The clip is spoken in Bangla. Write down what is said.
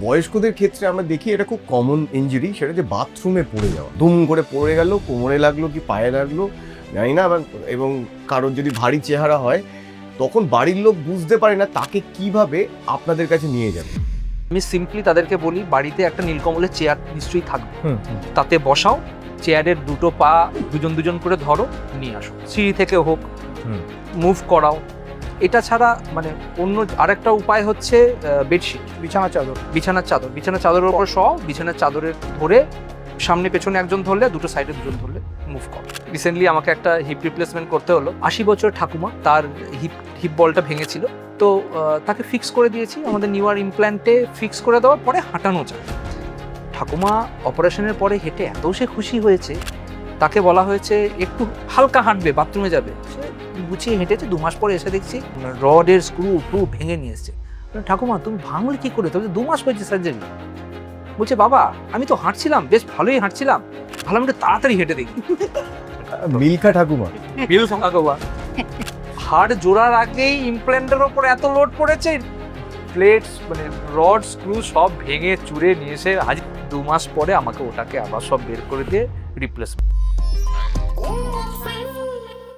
বয়স্কদের ক্ষেত্রে আমরা দেখি এটা খুব কমন ইঞ্জুরি সেটা যে বাথরুমে পড়ে যাওয়া। দুম করে পড়ে গেল কোমরে লাগল কি পায়ে লাগল জানি না এবং- এবং কারোর যদি ভারী চেহারা হয় তখন বাড়ির লোক বুঝতে পারে না তাকে কীভাবে আপনাদের কাছে নিয়ে যাবে। আমি সিম্পলি তাদেরকে বলি বাড়িতে একটা নীলকমলের চেয়ার নিশ্চয়ই থাকবে। তাতে বসাও চেয়ারের দুটো পা দুজন দুজন করে ধরো নিয়ে আসো। সিঁড়ি থেকে হোক মুভ করাও। এটা ছাড়া মানে অন্য আরেকটা উপায় হচ্ছে বেডশিট বিছানা চাদর। বিছানার চাদর। বিছানার চাদরের উপর সহ বিছানার চাদরের ধরে সামনে পেছনে একজন ধরলে দুটো সাইডে দুজন ধরলে মুভ কর। রিসেন্টলি আমাকে একটা হিপ রিপ্লেসমেন্ট করতে হলো। আশি বছর ঠাকুমা তার হিপ হিপ বলটা ভেঙেছিল। তো তাকে ফিক্স করে দিয়েছি। আমাদের নিউয়ার ইমপ্ল্যান্টে ফিক্স করে দেওয়ার পরে হাঁটানো যায়। ঠাকুমা অপারেশনের পরে হেঁটে এত সে খুশি হয়েছে তাকে বলা হয়েছে একটু হালকা হাঁটবে বাথরুমে যাবে। সে গুছিয়ে হেঁটেছে দু মাস পরে এসে দেখছি রডের স্ক্রু ফ্রু ভেঙে নিয়ে এসছে। ঠাকুমা তুমি ভাঙলে কি করে? তবে দু মাস হয়েছে সার্জারি বলছে বাবা আমি তো হাঁটছিলাম বেশ ভালোই হাঁটছিলাম। ভালো আমি একটু তাড়াতাড়ি হেঁটে দেখি। মিল্কা ঠাকুমা। বিল ঠাকুমা। হাড় জোড়ার আগেই ইমপ্ল্যান্টের ওপর এত লোড পড়েছে। প্লেটস মানে রড স্ক্রু সব ভেঙে চুরে নিয়ে এসে আজ দু মাস পরে আমাকে ওটাকে আবার সব বের করে দিয়ে রিপ্লেসমেন্ট